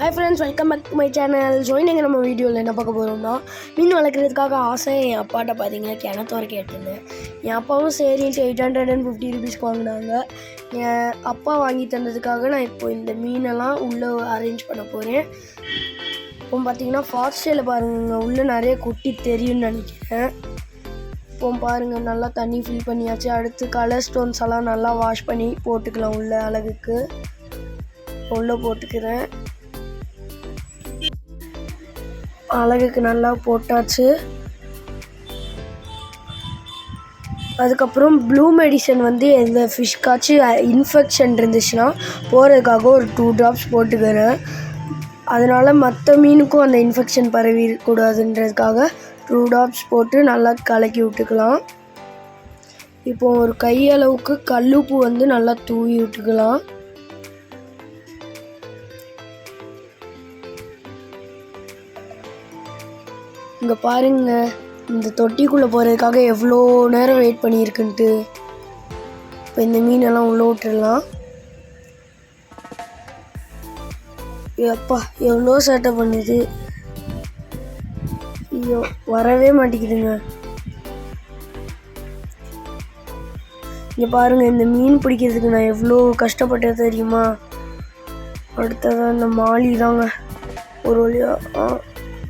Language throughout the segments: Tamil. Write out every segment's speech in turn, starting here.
Hi friends welcome back to my channel joining நம்ம வீடியோவில் என்ன பார்க்க போகிறோம்னா மீன் வளர்க்குறதுக்காக ஆசை என் அப்பாட்ட பார்த்தீங்கன்னா கிணத்து கேட்டிருந்தேன். என் அப்பாவும் சரின்ட்டு எயிட் ஹண்ட்ரட் அண்ட் ஃபிஃப்டி ருபீஸ்க்கு வாங்கினாங்க. என் அப்பா வாங்கி தந்ததுக்காக நான் இப்போ இந்த மீனெல்லாம் உள்ளே அரேஞ்ச் பண்ண போகிறேன் இப்போ பார்த்தீங்கன்னா ஃபாஸ்டேல பாருங்க உள்ளே நிறைய குட்டி தெரியும்னு நினைக்கிறேன். இப்போ பாருங்கள் நல்லா தண்ணி ஃபில் பண்ணியாச்சு. அடுத்து கலர் ஸ்டோன்ஸ் எல்லாம் நல்லா வாஷ் பண்ணி போட்டுக்கலாம் உள்ள அழகுக்கு உள்ளே போட்டுக்கிறேன். அழகுக்கு நல்லா போட்டாச்சு. அதுக்கப்புறம் ப்ளூ மெடிசன் வந்து எந்த ஃபிஷ்காச்சும் இன்ஃபெக்ஷன் இருந்துச்சுன்னா போகிறதுக்காக ஒரு டூ ட்ராப்ஸ் போட்டுக்கிறேன். அதனால் மற்ற மீனுக்கும் அந்த இன்ஃபெக்ஷன் பரவிடக்கூடாதுன்றதுக்காக டூ ட்ராப்ஸ் போட்டு நல்லா கலக்கி விட்டுக்கலாம். இப்போ ஒரு கையளவுக்கு கல்லுப்பு வந்து நல்லா தூவி விட்டுக்கலாம். இங்கே பாருங்க இந்த தொட்டிக்குள்ளே போகிறதுக்காக எவ்வளோ நேரம் வெயிட் பண்ணியிருக்குன்ட்டு இப்போ இந்த மீனெல்லாம் உள்ளே விட்டுடலாம் எப்பா எவ்வளோ சேட்டை பண்ணுது. ஐயோ வரவே மாட்டேங்குதுங்க. இங்கே பாருங்க இந்த மீன் பிடிக்கிறதுக்கு நான் எவ்வளோ கஷ்டப்பட்டது தெரியுமா? அடுத்ததான் இந்த மாலி தாங்க ஒரு வழியாக ஆ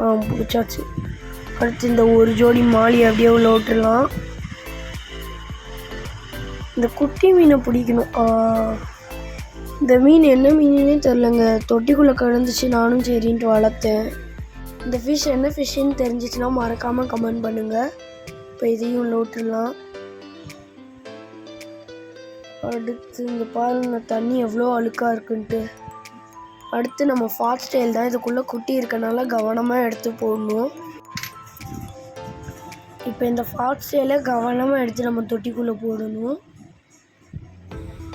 ஆ பிடிச்சாச்சு. அடுத்து இந்த ஒரு ஜோடி மாலி அப்படியே உள்ள விட்டுடலாம். இந்த குட்டி மீனை பிடிக்கணும். இந்த மீன் என்ன மீனுன்னே தெரிலங்க தொட்டிக்குள்ளே கிடந்துச்சு. நானும் சரின்ட்டு வளர்த்தேன். இந்த ஃபிஷ் என்ன ஃபிஷ்ஷுன்னு தெரிஞ்சிச்சுன்னா மறக்காமல் கமெண்ட் பண்ணுங்கள் இப்போ இதையும் உள்ள விட்டுடலாம். அடுத்து இந்த பாருங்க தண்ணி எவ்வளோ அழுக்காக இருக்குன்ட்டு. அடுத்து நம்ம ஃபாஸ்ட் ஸ்டைல் தான். இதுக்குள்ளே குட்டி இருக்கனால கவனமாக எடுத்து போடணும். இப்போ இந்த ஃபாட் ஸ்டைலை கவனமாக எடுத்து நம்ம தொட்டிக்குள்ளே போடணும்.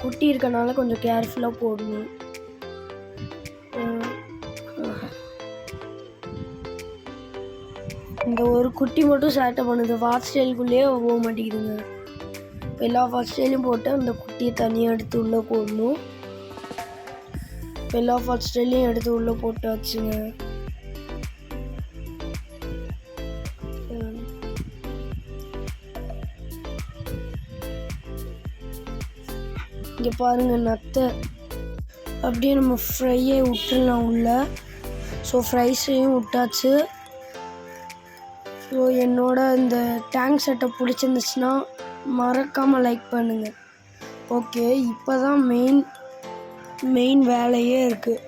குட்டி இருக்கனால கொஞ்சம் கேர்ஃபுல்லாக போடணும். இந்த ஒரு குட்டி மட்டும் சேட்டை பண்ணுது. ஃபாட் ஸ்டைலுக்குள்ளேயே போக மாட்டேங்குதுங்க. இப்போ எல்லா ஃபாட் ஸ்டைலையும் போட்டு அந்த குட்டியை தனியாக எடுத்து உள்ளே போடணும். இப்போ எல்லா ஃபாட் ஸ்டைலையும் எடுத்து உள்ளே போட்டு வச்சுங்க இங்கே பாருங்கள் நத்தை. அப்படியே நம்ம ஃப்ரையே விட்டுடலாம் உள்ள. ஸோ ஃப்ரைஸையும் விட்டாச்சு ஸோ என்னோட இந்த டேங்க் செட்டை பிடிச்சிருந்துச்சுன்னா மறக்காமல் லைக் பண்ணுங்கள் ஓகே இப்போ தான் மெயின் மெயின் வேலையே இருக்குது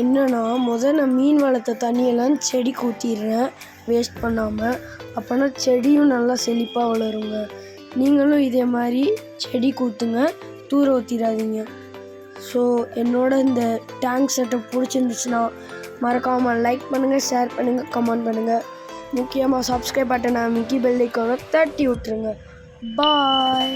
என்னன்னா முதல் நான் மீன் வளர்த்த தண்ணியெல்லாம் செடிக்கு ஊற்றிடுறேன் வேஸ்ட் பண்ணாமல் அப்போனா செடியும் நல்லா செழிப்பாக வளருங்க. நீங்களும் இதே மாதிரி செடி கூத்துங்க. தூர ஊற்றிடாதீங்க ஸோ என்னோட இந்த டேங்க் செட்டப் பிடிச்சிருந்துச்சுன்னா மறக்காமல் லைக் பண்ணுங்கள் ஷேர் பண்ணுங்கள் கமெண்ட் பண்ணுங்கள் முக்கியமாக சப்ஸ்கிரைப் பட்டனை மிக்கி பெல்லைக்கோட தட்டி விட்டுருங்க. பாய்